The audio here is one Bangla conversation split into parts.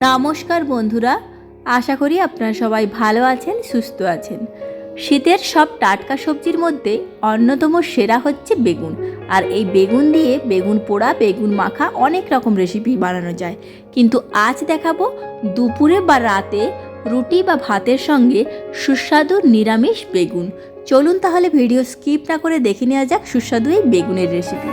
নমস্কার বন্ধুরা, আশা করি আপনারা সবাই ভালো আছেন, সুস্থ আছেন। শীতের সব টাটকা সবজির মধ্যে অন্যতম সেরা হচ্ছে বেগুন। আর এই বেগুন দিয়ে বেগুন পোড়া, বেগুন মাখা অনেক রকম রেসিপি বানানো যায়। কিন্তু আজ দেখাবো দুপুরে বা রাতে রুটি বা ভাতের সঙ্গে সুস্বাদু নিরামিষ বেগুন। চলুন তাহলে ভিডিও স্কিপ না করে দেখে নেওয়া যাক সুস্বাদু এই বেগুনের রেসিপি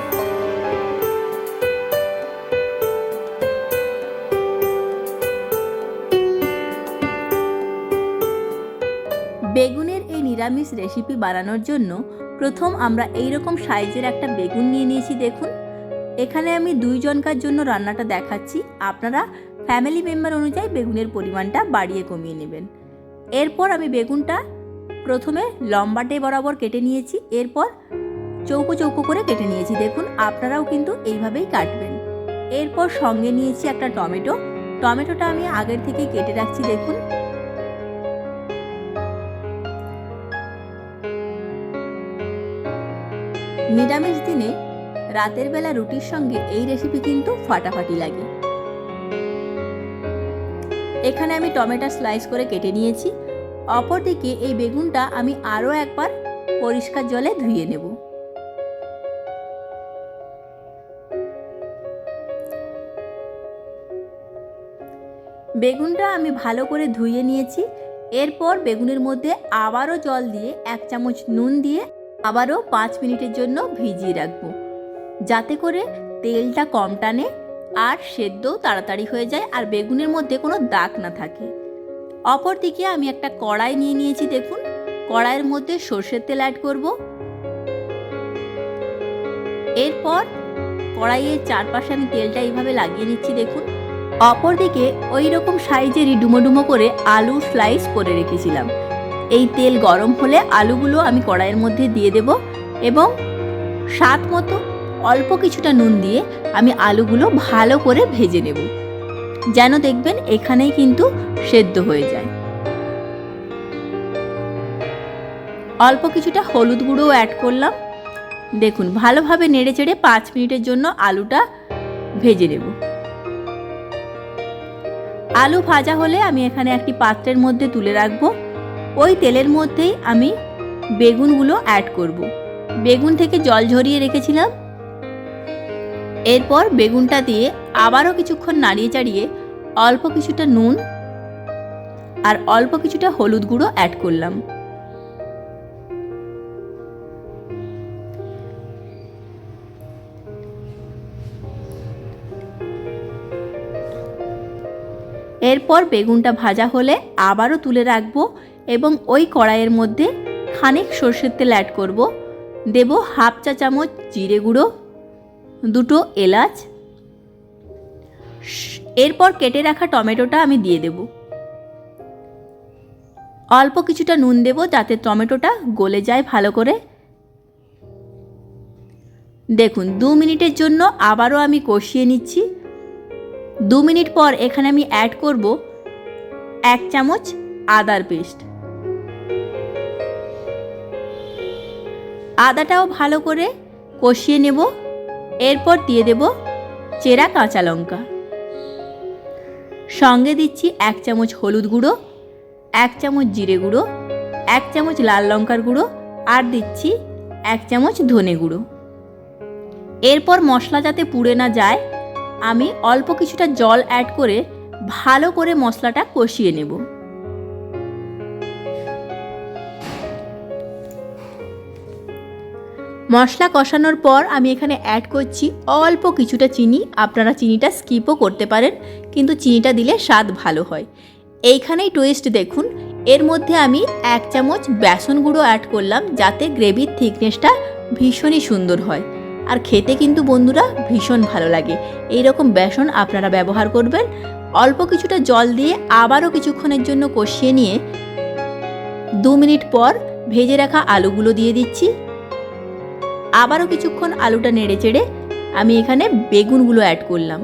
বেগুনের এই নিরামিষ রেসিপি বানানোর জন্য প্রথম আমরা এই রকম সাইজের একটা বেগুন নিয়ে নিয়েছি, দেখুন। এখানে আমি দুইজনকার জন্য রান্নাটা দেখাচ্ছি। আপনারা ফ্যামিলি মেম্বার অনুযায়ী বেগুনের পরিমাণটা বাড়িয়ে কমিয়ে নেবেন। এরপর আমি বেগুনটা প্রথমে লম্বাটে বরাবর কেটে নিয়েছি। এরপর চৌকো চৌকো করে কেটে নিয়েছি, দেখুন। আপনারাও কিন্তু এইভাবেই কাটবেন। এরপর সঙ্গে নিয়েছি একটা টমেটো। টমেটোটা আমি আগের থেকে কেটে রাখছি, দেখুন। নিরামিষ দিনে রাতের বেলা রুটির সঙ্গে এই রেসিপি কিন্তু ফাটাফাটি লাগে। এখানে আমি টমেটো স্লাইস করে কেটে নিয়েছি। অপরদিকে এই বেগুনটা আমি আরও একবার পরিষ্কার জলে ধুয়ে নেব। বেগুনটা আমি ভালো করে ধুয়ে নিয়েছি। এরপর বেগুনের মধ্যে আবারও জল দিয়ে এক চামচ নুন দিয়ে আবারও পাঁচ মিনিটের জন্য ভিজিয়ে রাখব। যাতে করে তেলটা কম টানে আর সেদ্ধ তাড়াতাড়ি হয়ে যায় আর বেগুনের মধ্যে কোনো দাগ না থাকে। অপরদিকে আমি একটা কড়াই নিয়ে নিয়েছি, দেখুন। কড়াইয়ের মধ্যে সর্ষের তেল অ্যাড করব। এরপর কড়াইয়ের চারপাশে আমি তেলটা এইভাবে লাগিয়ে নিচ্ছি, দেখুন। অপরদিকে ওই রকম সাইজেরই ডুমো ডুমো করে আলু স্লাইস করে রেখেছিলাম। এই তেল গরম হলে আলুগুলো আমি কড়াইয়ের মধ্যে দিয়ে দেব এবং স্বাদ মতো অল্প কিছুটা নুন দিয়ে আমি আলুগুলো ভালো করে ভেজে নেব। যেন দেখবেন এখানেই কিন্তু সেদ্ধ হয়ে যায়। অল্প কিছুটা হলুদ গুঁড়োও অ্যাড করলাম। দেখুন, ভালোভাবে নেড়ে চেড়ে পাঁচ মিনিটের জন্য আলুটা ভেজে নেব। আলু ভাজা হলে আমি এখানে একটি পাত্রের মধ্যে তুলে রাখব। ওই তেলের মধ্যেই আমি বেগুনগুলো অ্যাড করব। বেগুন থেকে জল ঝরিয়ে রেখেছিলাম এরপর বেগুনটা দিয়ে আবারও কিছুক্ষণ নাড়িয়ে চাড়িয়ে অল্প কিছুটা নুন আর অল্প কিছুটা হলুদ গুঁড়ো অ্যাড করলাম এরপর বেগুনটা ভাজা হলে আবারও তুলে রাখব এবং ওই কড়াইয়ের মধ্যে খানিক সর্ষের তেল অ্যাড করব। দেব হাফ চা চামচ জিরে গুঁড়ো, দুটো এলাচ। এরপর কেটে রাখা টমেটোটা আমি দিয়ে দেব। অল্প কিছুটা নুন দেব যাতে টমেটোটা গলে যায় ভালো করে। দেখুন, দু মিনিটের জন্য আবারও আমি কষিয়ে নিচ্ছি। দু মিনিট পর এখানে আমি অ্যাড করব এক চামচ আদার পেস্ট। আদাটাও ভালো করে কষিয়ে নেব, এরপর দিয়ে দেব চেরা কাঁচা লঙ্কা। সঙ্গে দিচ্ছি এক চামচ হলুদ গুঁড়ো, এক চামচ জিরে গুঁড়ো, এক চামচ লাল লঙ্কার গুঁড়ো আর দিচ্ছি এক চামচ ধনে গুঁড়ো। এরপর মশলা যাতে পুড়ে না যায়, আমি অল্প কিছুটা জল অ্যাড করে ভালো করে মশলাটা কষিয়ে নেব। মশলা কষানোর পর আমি এখানে অ্যাড করছি অল্প কিছুটা চিনি। আপনারা চিনিটা স্কিপও করতে পারেন, কিন্তু চিনিটা দিলে স্বাদ ভালো হয়। এইখানেই টোয়েস্ট দেখুন, এর মধ্যে আমি এক চামচ বেসন গুঁড়ো অ্যাড করলাম, যাতে গ্রেভির থিকনেসটা ভীষণই সুন্দর হয়। আর খেতে কিন্তু বন্ধুরা ভীষণ ভালো লাগে। এই রকম বেসন আপনারা ব্যবহার করবেন। অল্প কিছুটা জল দিয়ে আবারও কিছুক্ষণের জন্য কষিয়ে নিয়ে দু মিনিট পর ভেজে রাখা আলুগুলো দিয়ে দিচ্ছি। আবারও কিছুক্ষণ আলুটা নেড়ে চেড়ে আমি এখানে বেগুনগুলো অ্যাড করলাম।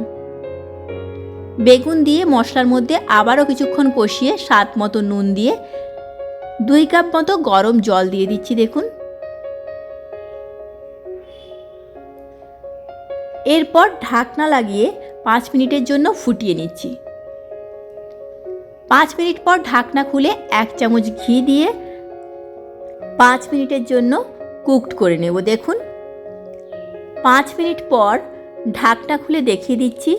বেগুন দিয়ে মশলার মধ্যে আবারও কিছুক্ষণ কষিয়ে স্বাদ মতো নুন দিয়ে দুই কাপ মতো গরম জল দিয়ে দিচ্ছি, দেখুন। এরপর ঢাকনা লাগিয়ে পাঁচ মিনিটের জন্য ফুটিয়ে নিচ্ছি। পাঁচ মিনিট পর ঢাকনা খুলে এক চামচ ঘি দিয়ে পাঁচ মিনিটের জন্য কুকড করে নেব, দেখুন। পাঁচ মিনিট পর ঢাকনা খুলে দেখিয়ে দিচ্ছি।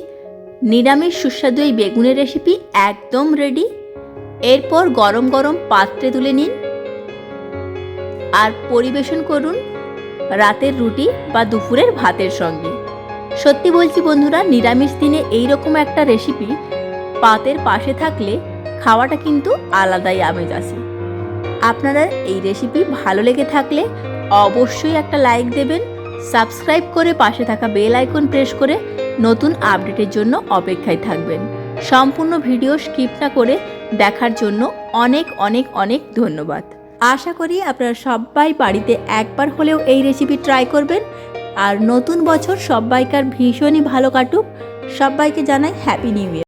নিরামিষ সুস্বাদু এই বেগুনের রেসিপি একদম রেডি এরপর গরম গরম পাত্রে তুলে নিন। আর পরিবেশন করুন রাতের রুটি বা দুপুরের ভাতের সঙ্গে। সত্যি বলছি বন্ধুরা, নিরামিষ দিনে এই রকম একটা রেসিপি পাতের পাশে থাকলে খাওয়াটা কিন্তু আলাদাই আমেজ আসে। আপনারা এই রেসিপি ভালো লেগে থাকলে অবশ্যই একটা লাইক দেবেন সাবস্ক্রাইব করে পাশে থাকা বেল আইকন প্রেস করে নতুন আপডেটের জন্য অপেক্ষায় থাকবেন। সম্পূর্ণ ভিডিও স্কিপ না করে দেখার জন্য অনেক অনেক অনেক ধন্যবাদ। আশা করি আপনারা সবাই বাড়িতে একবার হলেও এই রেসিপি ট্রাই করবেন। আর নতুন বছর সবাইকার ভীষণই ভালো কাটুক। সবাইকে জানাই হ্যাপি নিউ ইয়ার